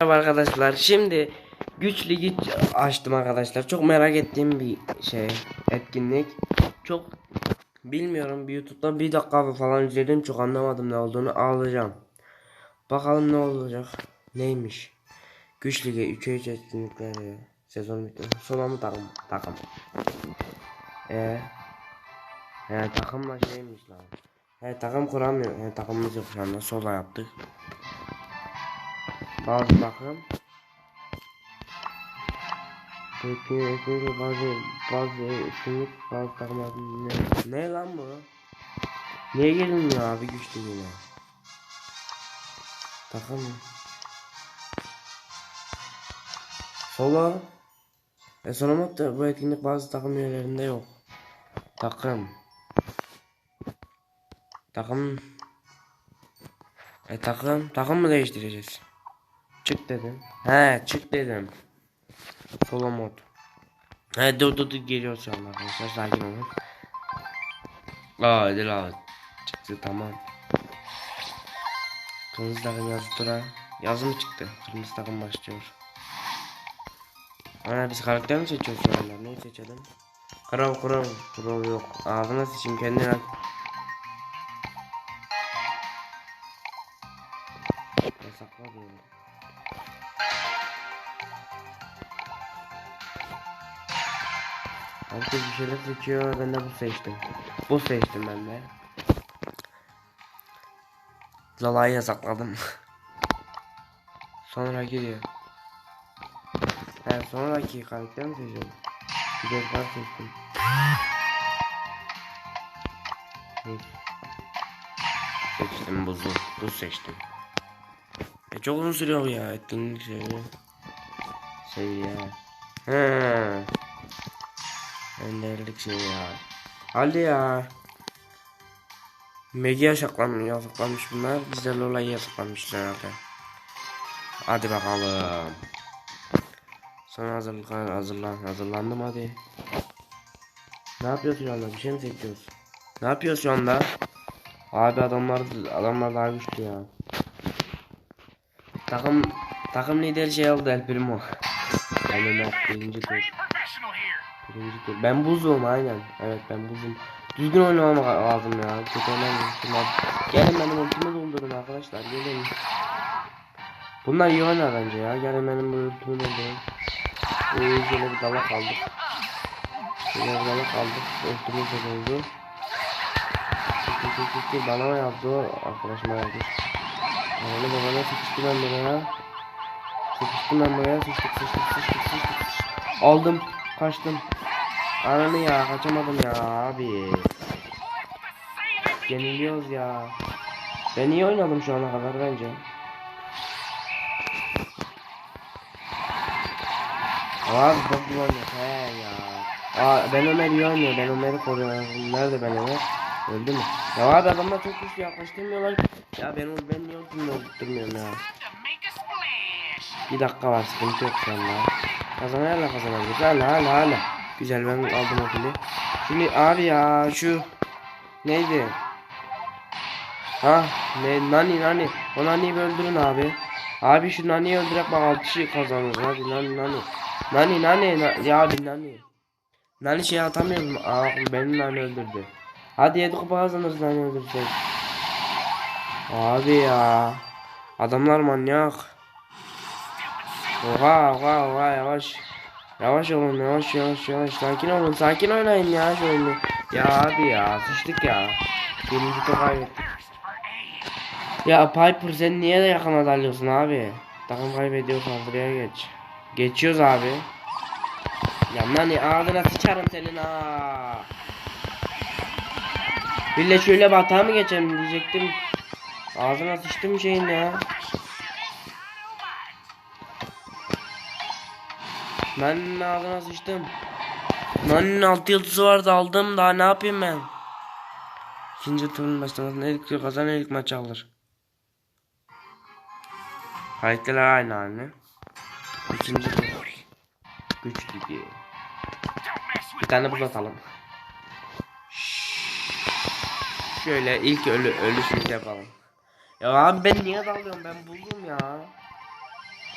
Merhaba arkadaşlar. Şimdi güç ligi açtım arkadaşlar. Çok merak ettiğim bir şey etkinlik. Çok bilmiyorum bir YouTube'da bir dakika falan izledim. Çok anlamadım ne olduğunu alacağım. Bakalım ne olacak. Neymiş? Güç ligi 3'e 3 etkinlikleri. Sezon bitti. Sona mı takım? Takım. Eee? He takımla şeymiş lan. He takım kuramıyor. He takımımız yok şu anda. Sola yaptık. Bazı takım. Peki ekmek bazı bazı ekmek bazı takımlar ne, ne lan bu? Niye gelmiyor abi güçlü yine? Takım. Solo. E sonra da bu etkinlik bazı takım üyelerinde yok. Takım. Takım. E takım. Takım mı değiştireceğiz? Çık dedim. He çık dedim. Solo mod. He dur dur dur geliyoruz şu anda arkadaşlar sakin olun. Aa Edil abi. Çıktı tamam. Kırmızı takım yazı tura. Yazı mı çıktı? Kırmızı takım başlıyor. Ana biz karakter mi seçiyoruz şu anda? Neyi seçelim? Kral kral. Kral yok. Ağzına seçeyim kendine. Şeyler seçiyor. Ben de bu seçtim. Bu seçtim ben de. Lala'yı yasakladım. Sonra gidiyor. He sonraki karakter mi seçiyorum? Güzel kart seçtim. Seçtim buzu. Buz seçtim. E çok uzun sürüyor ya etkinlik şeyi. Şey ya. Önderlik şey ya. Hadi ya. Megi yasaklanmış, yasaklanmış bunlar. Bizde Lola'yı yasaklanmışlar herhalde. Hadi bakalım. Sana hazırlık hazırlan hazırlandım hadi. Ne yapıyorsun şu anda? Bir şey mi seçiyoruz? Ne yapıyoruz şu anda? Abi adamlar adamlar daha güçlü ya. Takım takım lideri şey oldu El Primo. Ömer birinci tur. Birinci tur. Ben buzum aynen. Evet ben buzum. Düzgün oynamam lazım ya. Kötü oynamıyorum. Gelin benim ultimi doldurun arkadaşlar. Gelin. Bunlar iyi oynar bence ya. Gelin benim ultimi doldurun. Ee, şöyle bir dalak aldık. Şöyle bir dalak aldık. Ultimiz de doldu. Çıktı çıktı. Bana yaptı o? Arkadaşıma yaptı. Ananı babana sıkıştı ben buraya. Sıkıştım ben buraya. Sıçtık sıçtık sıçtık sıçtık. Aldım. Kaçtım. Ananı ya kaçamadım ya abi. Yeniliyoruz ya. Ben iyi oynadım şu ana kadar bence. Abi çok iyi oynuyor. He ya. Aa ben Ömer iyi oynuyor. Ben Ömer'i koruyorum. Nerede ben Ömer? Öldü mü? Ya abi adamlar çok güçlü yaklaştırmıyorlar. Ya ben ben niye ultimi öldürtmüyorum ya. Bir dakika var sıkıntı yok şu anda. Kazanırla kazanabiliriz. Hala hala hala. Güzel ben aldım kili. Şimdi abi ya şu neydi? Ha ne nani nani. O naniyi öldürün abi. Abi şu naniyi öldürek bak 6 kişi kazanırız. Hadi nani nani. Nani nani na ya abi nani. Nani şey atamıyorum. Aa benim nani öldürdü. Hadi 7 kupa kazanırız nani öldürsek. Abi ya. Adamlar manyak. Oha oha oha yavaş. Yavaş olun yavaş yavaş yavaş sakin olun sakin oynayın ya şu. Ya abi ya sıçtık ya. Birinci tur kaybettik. Ya Piper sen niye de yakına dalıyorsun abi? Takım kaybediyor saldırıya geç. Geçiyoruz abi. Ya nani ağzına sıçarım senin ha. Bille şöyle batağa mı geçelim diyecektim. Ağzına sıçtım şeyin ya. Ben ağzına sıçtım. Nan'ın altı yıldızı vardı aldım daha ne yapayım ben? İkinci turun başlamasında ilk tur kazanan ilk maçı alır. Karakterler aynı aynı. Üçüncü tur. Güç ligi. Bir tane buz atalım. Şöyle ilk ölü ölüşümüzü yapalım. Ya abi ben niye dalıyorum ben buldum ya.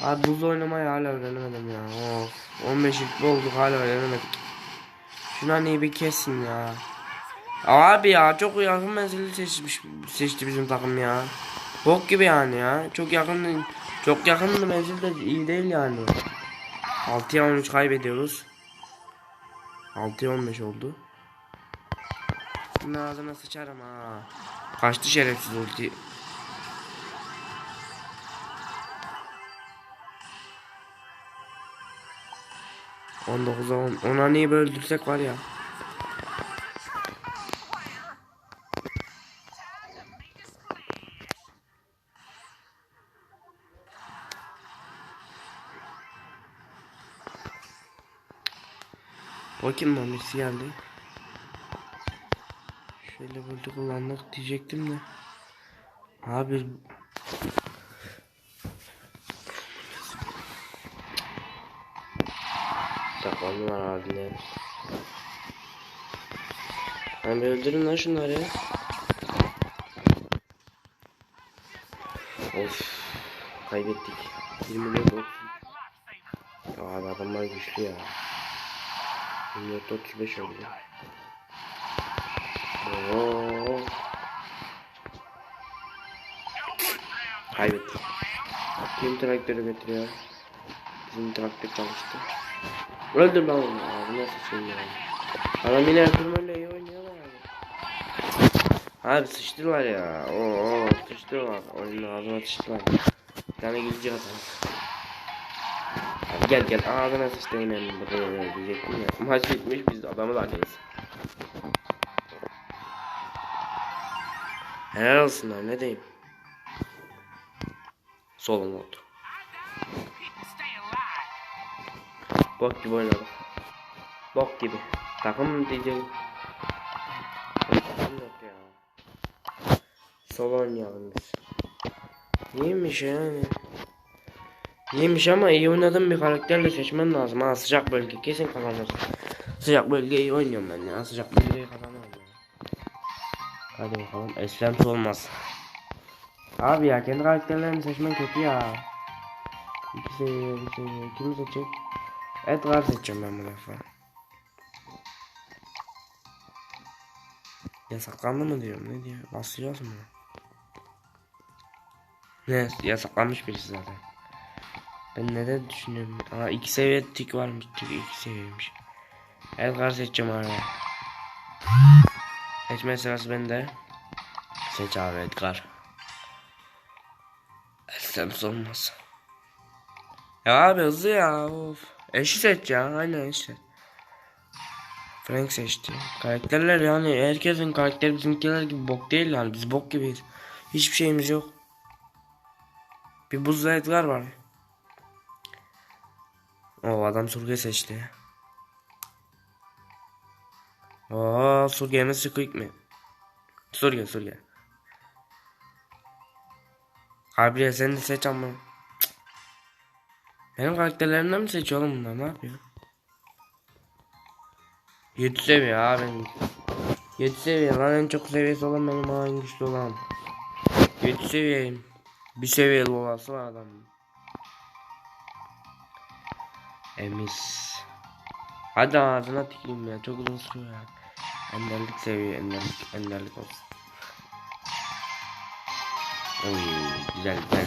Abi buz oynamayı hala öğrenemedim ya. Of. 15 ilk olduk hala öğrenemedik. Şunu hani bir kesin ya. Abi ya çok yakın menzili seçmiş seçti bizim takım ya. Bok gibi yani ya. Çok yakın çok yakın menzil de iyi değil yani. 6'ya 13 kaybediyoruz. 6'ya 15 oldu. Bunun ağzına sıçarım ha. Kaçtı şerefsiz ulti. On dokuza on. Ona niye böyle öldürsek var ya. Bakayım lan birisi geldi. Şöyle böyle kullandık diyecektim de. Abi Takalım var abi ne? Ben bir öldürün lan şunları. Of. Kaybettik. 24 30. Ya abi adamlar güçlü ya. 24 35 oldu. Oo. Kaybettik. Kim traktörü götürüyor? Bizim traktör çalıştı. Öldüm lan onu abi nasıl şey ya. Adam yine öyle iyi oynuyorlar abi. Abi sıçtılar ya. Oo sıçtılar. Oyunun ağzına sıçtılar. Bir tane gizlice atalım. Abi gel gel ağzına sıçtı yine böyle diyecektim ya. Maç bitmiş biz adamı da alıyoruz. Helal olsun lan ne diyeyim. Solum oldu. Bok gibi oynadık. Bok gibi. Takım diyeceğim. Takım yok ya. Solo oynayalım biz. İyiymiş yani. İyiymiş ama iyi oynadığım bir karakterle seçmen lazım ha. Sıcak bölge kesin kazanır. Sıcak bölgeyi oynuyorum ben ya. Sıcak bölgeyi kazanıyorum. Hadi bakalım. Eslems olmaz. Abi ya kendi karakterlerini seçmen kötü ya. İki seviye, bir seviye. Kimi seçecek? Edgar seçeceğim ben bu defa. Yasaklandı mı diyorum ne diyor? Basıyoruz mu? Ne yasaklanmış birisi zaten. Ben neden düşünüyorum? Aa iki seviye tik varmış. Tik iki seviyeymiş. Edgar seçeceğim abi. Seçme sırası bende. Seç abi Edgar. Eslems olmaz. Ya abi hızlı ya of. Eşi seç ya aynen işte. Frank seçti. Karakterler yani herkesin karakteri bizimkiler gibi bok değil yani biz bok gibiyiz. Hiçbir şeyimiz yok. Bir buzlu Edgar var. O adam Surge seçti. Oo Surge mi Squeak mi? Surge Surge. Gabriel sen de seç ama. Benim karakterlerimden mi seçiyor oğlum bunlar ne yapıyor? 7 seviye abi. 7 seviye lan en çok seviyesi olan benim ha, en güçlü olan. 7 seviyeyim. Bir seviyeli olası var adamın. Emis. Hadi ağzına tüküreyim ya çok uzun sürüyor ya. Enderlik seviye enderlik enderlik olsun. Oy güzel güzel.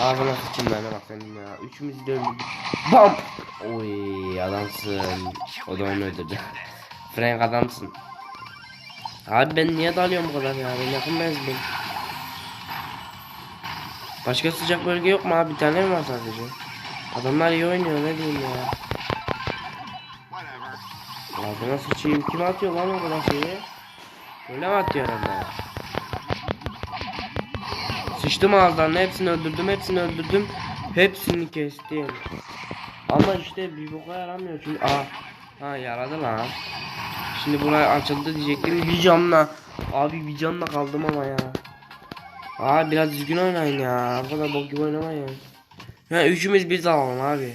Abi Lola Kim? Ben abi bak senin ya. Üçümüzü de öldürdük. BAM! Oy adamsın. O da onu öldürdü. Frank adamsın. Abi ben niye dalıyorum bu kadar ya? Ben yakın mezdim. Başka sıcak bölge yok mu abi? Bir tane mi var sadece? Adamlar iyi oynuyor ne diyeyim ya. Ağzına sıçayım. Kim atıyor lan o kadar şeyi? Öyle mi atıyor herhalde? Sıçtım ağızlarına hepsini öldürdüm hepsini öldürdüm. Hepsini kestim. Ama işte bir boka yaramıyor çünkü aa ha yaradı lan. Şimdi buraya açıldı diyecektim bir camla. Abi bir camla kaldım ama ya. Abi biraz düzgün oynayın ya. Bu kadar bok gibi oynamayın. Ya üçümüz bir alalım abi.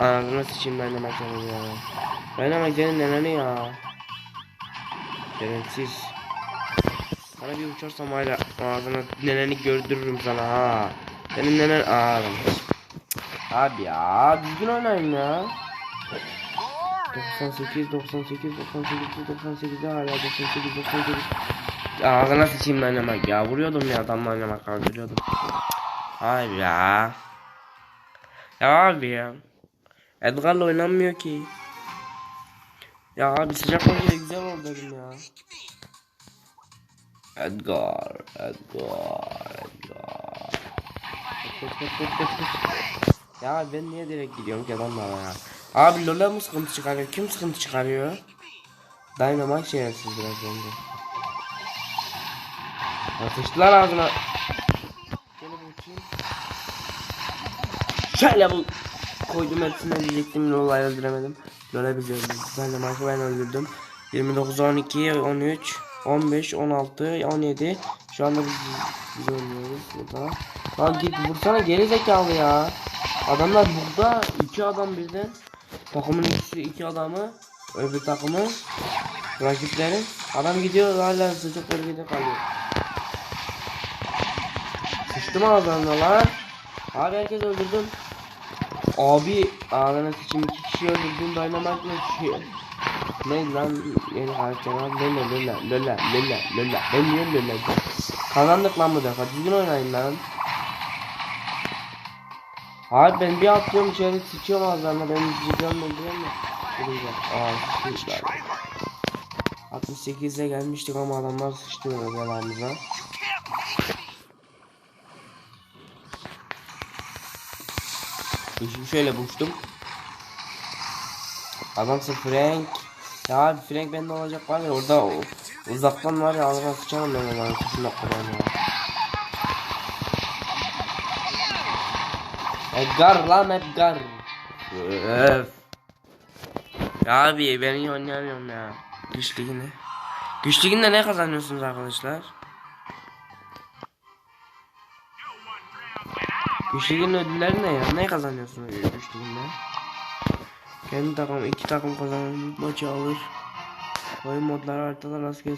Ağzına sıçayım Dynamax senin ya. Dynamax senin neneni ya. Şerefsiz. Sana bir uçarsam hala ağzına neneni gördürürüm sana ha. Senin nenen ağzım. Abi ya düzgün oynayın ya. 98 98 98 98 hala 98 98 Ağzına sıçayım oynamak ya vuruyordum ya adamla oynamak öldürüyordum Abi ya Ya abi ya Edgar'la oynanmıyor ki Ya abi sıcak olunca güzel oldu dedim ya Edgar Edgar Edgar Koş, koş, koş, koş, koş. Ya ben niye direkt gidiyorum ki adamlara ya Abi Lola mı sıkıntı çıkarıyor? Kim sıkıntı çıkarıyor? Dynamite şerefsiz biraz önce. Atıştılar ağzına. Şöyle. Şöyle bu. Koydum hepsini diyecektim Lola'yı öldüremedim. Lola bizi öldürdü. Dynamite'ı ben öldürdüm. 29, 12, 13, 15, 16, 17. Şu anda biz, biz burada. Lan git vursana geri zekalı ya. Adamlar burada iki adam birden. Takımın ikisi iki adamı öbür takımı rakipleri adam gidiyor hala sıcak bölgede kalıyor. Sıçtım ağzlarına lan. Abi herkes öldürdüm. Abi ağzına sıçayım iki kişi öldürdüm dynamite ne kişi. Ne lan yeni karakter lan Lola Lola Lola Lola Lola Ben niye diyorum? Kazandık lan bu defa düzgün oynayın lan Abi ben bir atlıyorum içeri sıçıyorum ağızlarına ben gidiyorum ben ya. Gideceğim. Aa sıçmışlar. 68'e gelmiştik ama adamlar sıçtı belamıza. Şimdi şöyle buluştum. Adamsa Frank. Ya abi Frank bende olacak var ya orada o, uzaktan var ya ağzına sıçarım ben onların kuşun kadar ya. Edgar lan Edgar. Öf. Abi ben iyi oynayamıyorum ya. Güç liginde. Güç liginde ne kazanıyorsunuz arkadaşlar? Güç liginin ödülleri ne ya? Ne kazanıyorsunuz güç liginde? Kendi takım iki takım kazanır maçı alır. Oyun modları haritada rastgele